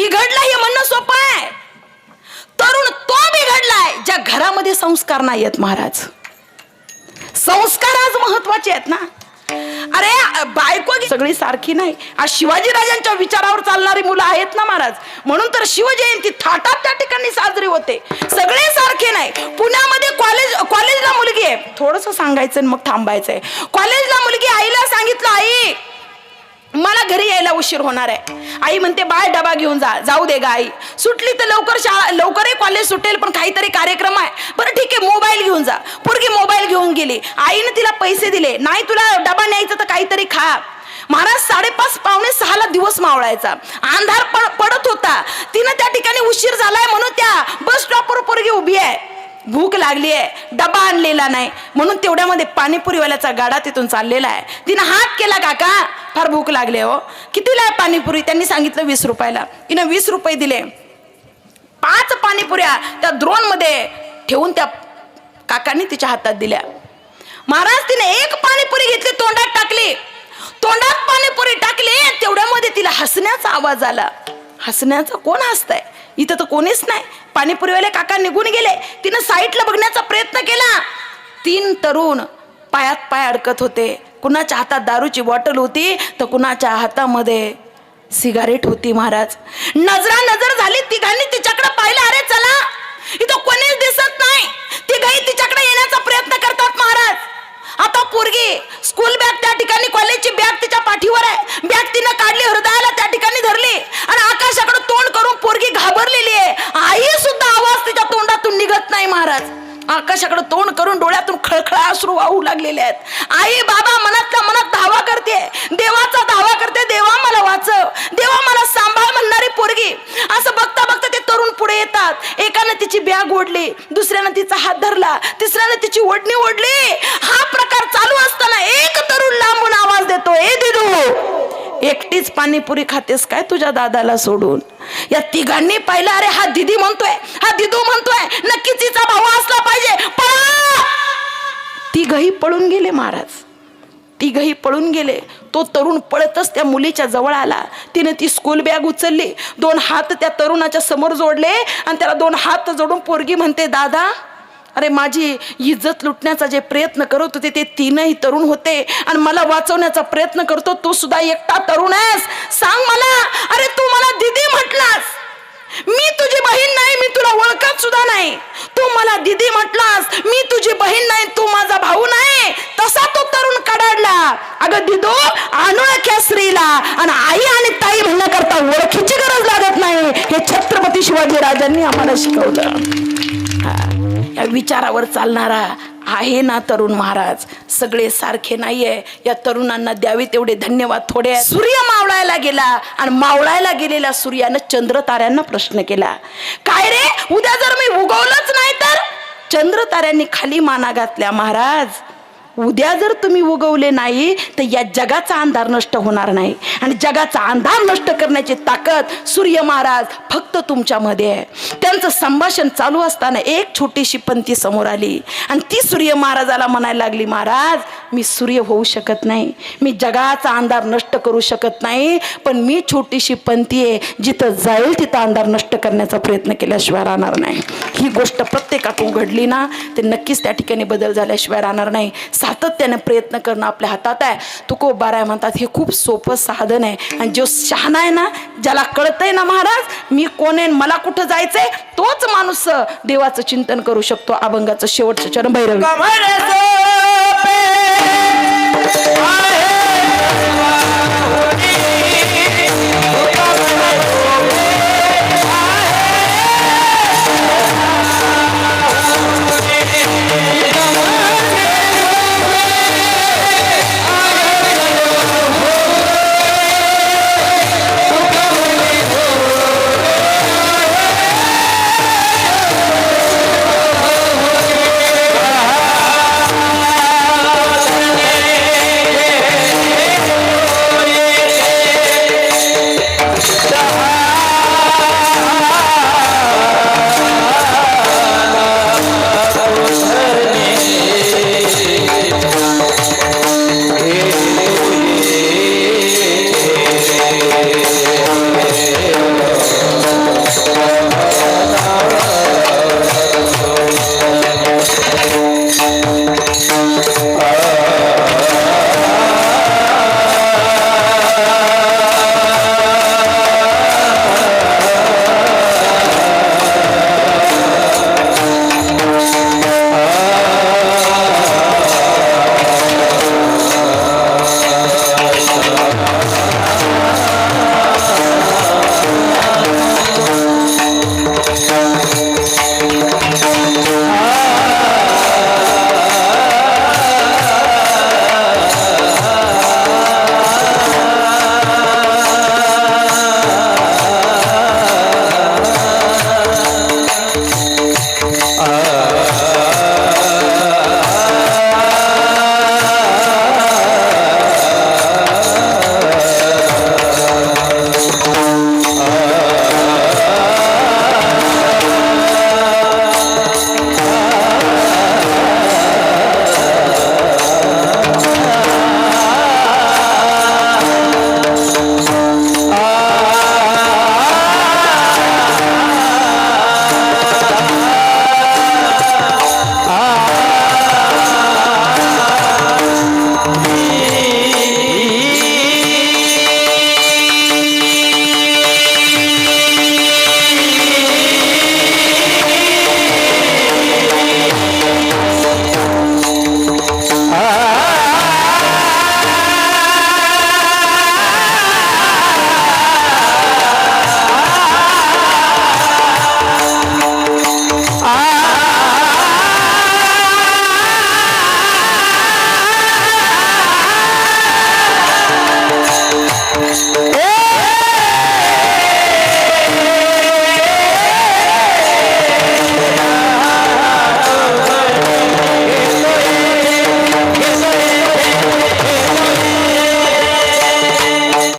बिघडला हे म्हणणं सोपं आहे. तरुण तो बिघडलाय ज्या घरामध्ये संस्कार नाही आहेत महाराज. संस्कार आज महत्त्वाचे आहेत ना. अरे बायको सगळी सारखी नाही. आज शिवाजीराजांच्या विचारावर चालणारी मुलं आहेत ना महाराज. म्हणून तर शिवजयंती थाटात त्या ठिकाणी साजरी होते. सगळे सारखे नाही. पुण्यामध्ये कॉलेज कॉलेजला मुलगी आहे. थोडस सांगायचं मग थांबायचंय. कॉलेजला मुलगी आईला सांगितलं आई यायला उशीर होणार आहे. आई म्हणते बाळ डबा घेऊन जा. जाऊ दे गा आई. सुटली तर लवकर शाळा लवकरही कॉलेज सुटेल पण काहीतरी कार्यक्रम आहे. बरं ठीक आहे मोबाईल घेऊन जा. पोरगी मोबाईल घेऊन गेली. आईने तिला पैसे दिले. नाही तुला डबा न्यायचा तर काहीतरी खा. महाराज साडेपाच पावणे सहाला दिवस मावळायचा. अंधार पडत होता. तिनं त्या ठिकाणी उशीर झालाय म्हणून त्या बस स्टॉपवर पोरगी उभी आहे. भूक लागली आहे डबा आणलेला नाही. म्हणून तेवढ्यामध्ये पाणीपुरीवाल्याचा गाडा तिथून चाललेला आहे. तिनं हात केला काका फार भूक लागली हो. कितीला आहे पाणीपुरी? त्यांनी सांगितलं वीस रुपयाला. तिनं वीस रुपये दिले. पाच पाणीपुऱ्या त्या द्रोणमध्ये ठेवून त्या काकांनी तिच्या हातात दिल्या. महाराज तिने एक पाणीपुरी घेतली तोंडात टाकली. तोंडात पाणीपुरी टाकली तेवढ्यामध्ये तिला हसण्याचा आवाज आला. हसण्याचा कोण हसतंय? इथं तर कोणीच नाही. पाणीपुरीवाले काका निघून गेले. तिनं साईटला बघण्याचा प्रयत्न केला. तीन तरुण पायात पाय अडकत होते. कुणाच्या हातात दारूची बॉटल होती तर कुणाच्या हातामध्ये सिगारेट होती महाराज. नजरा नजर झाली तिघांनी तिच्याकडे पाहिलं. अरे चला इथं कोणीच दिसत नाही तिघही तिच्याकडे येण्याचा प्रयत्न करतात महाराज आता पोरगी स्कूल बॅग त्या ठिकाणी कॉलेजची बॅग तिच्या पाठीवर आहे बॅग तिनं काढली हृदयाला त्या ठिकाणी धरली आणि आकाशाकडे तोंड करून पोरगी घाबरलेली आहे आई सुद्धा आवाज तिच्या तोंडातून निघत नाही महाराज आकाशाकडे तोंड करून डोळ्यातून खळखळा अश्रू वाहू लागलेले आहेत. आई बाबा मनातल्या मनात धावा करते. देवाचा धावा करते. देवा मला वाचव. देवा मला सांभाळ म्हणणारी पोरगी. असं बघता बघता ते तरुण पुढे येतात. एकानं तिची बॅग ओढली दुसऱ्यानं तिचा हात धरला तिसऱ्यानं तिची ओढणी ओढली. हा प्रकार चालू असताना एक तरुण लांबून आवाज देतो ए दिदू एकटीच पाणीपुरी खातेस काय तुझ्या दादाला सोडून? या तिघांनी पाहिलं अरे हा दिदी म्हणतोय हा दिदू म्हणतोय नक्कीच तिचा भाऊ असला पाहिजे. तिघही पळून गेले महाराज. तिघही पळून गेले. तो तरुण पळतच त्या मुलीच्या जवळ आला. तिने ती स्कूल बॅग उचलली. दोन हात त्या तरुणाच्या समोर जोडले आणि त्याला दोन हात जोडून पोरगी म्हणते दादा अरे माझी इज्जत लुटण्याचा जे प्रयत्न करत होते ते तीनही तरुण होते. आणि मला वाचवण्याचा प्रयत्न करतो तू सुद्धा एकटा तरुण आहेस. सांग मला. अरे तू मला दिदी म्हटलास. मी तुझी बहीण नाही मी तुला ओळखत सुद्धा नाही. तू मला दिदी म्हटलास. मी तुझी बहीण नाही तू माझा भाऊ नाही. तसा तो तरुण कडाडला. अगं दिदो अनोळख्या स्त्रीला. आणि आई आणि ताई म्हणण्याकरता ओळखीची गरज लागत नाही. हे छत्रपती शिवाजी राजांनी आम्हाला शिकवलं. या विचारावर चालणारा आहे ना तरुण महाराज. सगळे सारखे नाहीये. या तरुणांना द्यावे तेवढे धन्यवाद थोडे. सूर्य मावळायला गेला आणि मावळायला गेलेल्या सूर्यानं चंद्र ताऱ्यांना प्रश्न केला. काय रे? उद्या जर मी उगवलंच नाही तर? चंद्र ताऱ्यांनी खाली माना घातल्या महाराज. उद्या जर तुम्ही उगवले नाही तर या जगाचा अंधार नष्ट होणार नाही. आणि जगाचा अंधार नष्ट करण्याची ताकद सूर्य महाराज फक्त तुमच्यामध्ये आहे. त्यांचं संभाषण चालू असताना एक छोटीशी पंथी समोर आली. आणि ती सूर्य महाराजाला म्हणायला लागली महाराज मी सूर्य होऊ शकत नाही. मी जगाचा अंधार नष्ट करू शकत नाही पण मी छोटीशी पंथी आहे जिथं जाईल तिथं अंधार नष्ट करण्याचा प्रयत्न केल्याशिवाय राहणार नाही. ही गोष्ट प्रत्येकातून घडली ना ते नक्कीच त्या ठिकाणी बदल झाल्याशिवाय राहणार नाही. सातत्याने प्रयत्न करणं आपल्या हातात आहे. तुको बाराय म्हणतात हे खूप सोपं साधन आहे. आणि जो शहाणा आहे ना ज्याला कळतंय ना महाराज मी कोण आहे मला कुठं जायचंय तोच माणूस देवाचं चिंतन करू शकतो अभंगाचं शेवटचं चरण भैरव.